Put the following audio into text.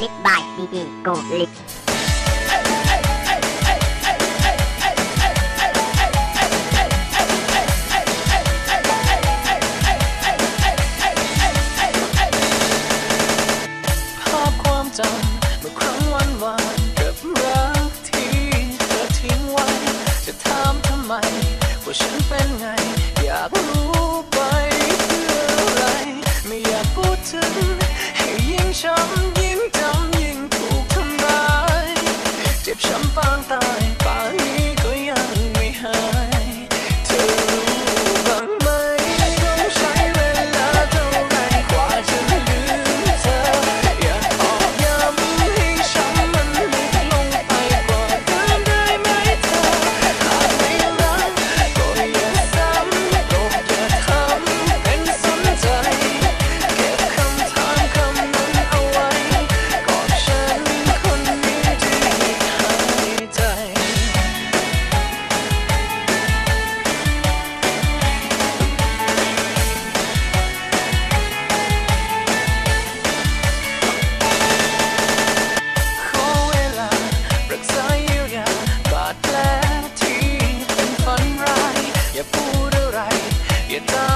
ลิกบายดีดีโกลิกภาพความจำเมื่อครั้งวันวานกับรักที่เธอทิ้งไว้ จะถามทำไม ว่าฉันเป็นไง อยากรู้ไปเพื่ออะไร ไม่อยากพูดถึงให้ยิ่งช้ำ 想放大 Get don't